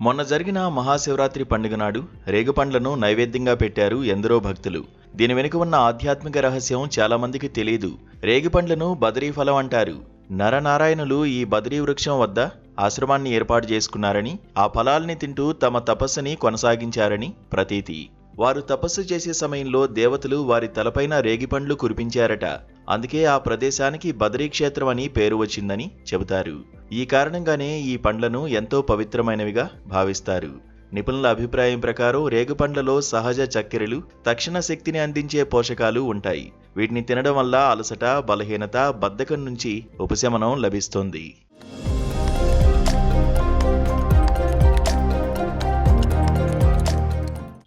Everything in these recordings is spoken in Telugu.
మొన్న జరిగిన మహాశివరాత్రి పండుగ నాడు రేగుపండ్లను నైవేద్యంగా పెట్టారు ఎందరో భక్తులు. దీని వెనుక ఉన్న ఆధ్యాత్మిక రహస్యం చాలామందికి తెలియదు రేగిపండ్లను బదరీ ఫలం అంటారు. నరనారాయణులు ఈ బదరీ వృక్షం వద్ద ఆశ్రమాన్ని ఏర్పాటు చేసుకున్నారని ఆ ఫలాల్ని తింటూ తమ తపస్సుని కొనసాగించారని ప్రతీతి. వారు తపస్సు చేసే సమయంలో దేవతలు వారి తలపైన రేగిపండ్లు కురిపించారట. అందుకే ఆ ప్రదేశానికి బదరీ క్షేత్రం అని పేరు వచ్చిందని చెబుతారు. ఈ కారణంగానే ఈ పండ్లను ఎంతో పవిత్రమైనవిగా భావిస్తారు. నిపుణుల అభిప్రాయం ప్రకారం రేగుపండ్లలో సహజ చక్కెరలు తక్షణ శక్తిని అందించే పోషకాలు ఉంటాయి. వీటిని తినడం వల్ల అలసట బలహీనత బద్ధకం నుంచి ఉపశమనం లభిస్తుంది.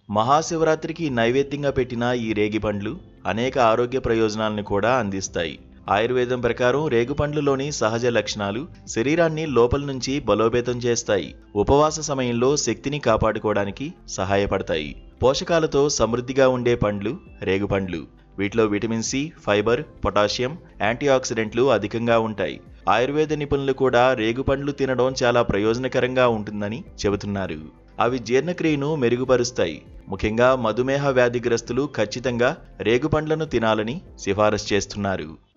మహాశివరాత్రికి నైవేద్యంగా పెట్టిన ఈ రేగిపండ్లు అనేక ఆరోగ్య ప్రయోజనాలను కూడా అందిస్తాయి. ఆయుర్వేదం ప్రకారం రేగుపండ్లలోని సహజ లక్షణాలు శరీరాన్ని లోపల నుంచి బలోపేతం చేస్తాయి. ఉపవాస సమయంలో శక్తిని కాపాడుకోవడానికి సహాయపడతాయి. పోషకాలతో సమృద్ధిగా ఉండే పండ్లు రేగుపండ్లు. వీటిలో విటమిన్ సి ఫైబర్ పొటాషియం యాంటీఆక్సిడెంట్లు అధికంగా ఉంటాయి. ఆయుర్వేద నిపుణులు కూడా రేగుపండ్లు తినడం చాలా ప్రయోజనకరంగా ఉంటుందని చెబుతున్నారు. అవి జీర్ణక్రియను మెరుగుపరుస్తాయి. ముఖ్యంగా మధుమేహ వ్యాధిగ్రస్తులు ఖచ్చితంగా రేగుపండ్లను తినాలని సిఫారసు చేస్తున్నారు.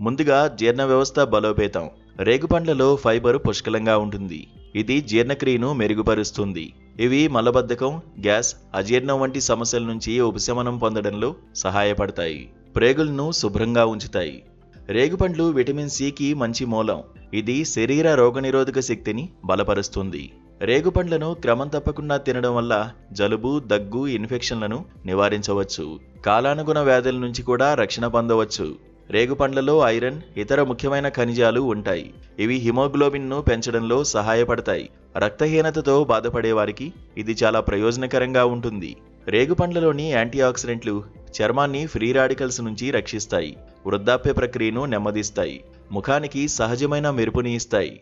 ముందుగా జీర్ణ వ్యవస్థ బలోపేతం. రేగుపండ్లలో ఫైబర్ పుష్కలంగా ఉంటుంది. ఇది జీర్ణక్రియను మెరుగుపరుస్తుంది. ఇవి మలబద్ధకం గ్యాస్ అజీర్ణం వంటి సమస్యల నుంచి ఉపశమనం పొందడంలో సహాయపడతాయి. ప్రేగులను శుభ్రంగా ఉంచుతాయి. రేగుపండ్లు విటమిన్ సికి మంచి మూలం. ఇది శరీర రోగనిరోధక శక్తిని బలపరుస్తుంది. రేగుపండ్లను క్రమం తప్పకుండా తినడం వల్ల జలుబు దగ్గు ఇన్ఫెక్షన్లను నివారించవచ్చు. కాలానుగుణ వ్యాధుల నుంచి కూడా రక్షణ పొందవచ్చు. రేగుపండ్లలో ఐరన్ ఇతర ముఖ్యమైన ఖనిజాలు ఉంటాయి. ఇవి హిమోగ్లోబిన్ను పెంచడంలో సహాయపడతాయి. రక్తహీనతతో బాధపడే వారికి ఇది చాలా ప్రయోజనకరంగా ఉంటుంది. రేగుపండ్లలోని యాంటీఆక్సిడెంట్లు చర్మాన్ని ఫ్రీ రాడికల్స్ నుంచి రక్షిస్తాయి. వృద్ధాప్య ప్రక్రియను నెమ్మదిస్తాయి. ముఖానికి సహజమైన మెరుపుని ఇస్తాయి.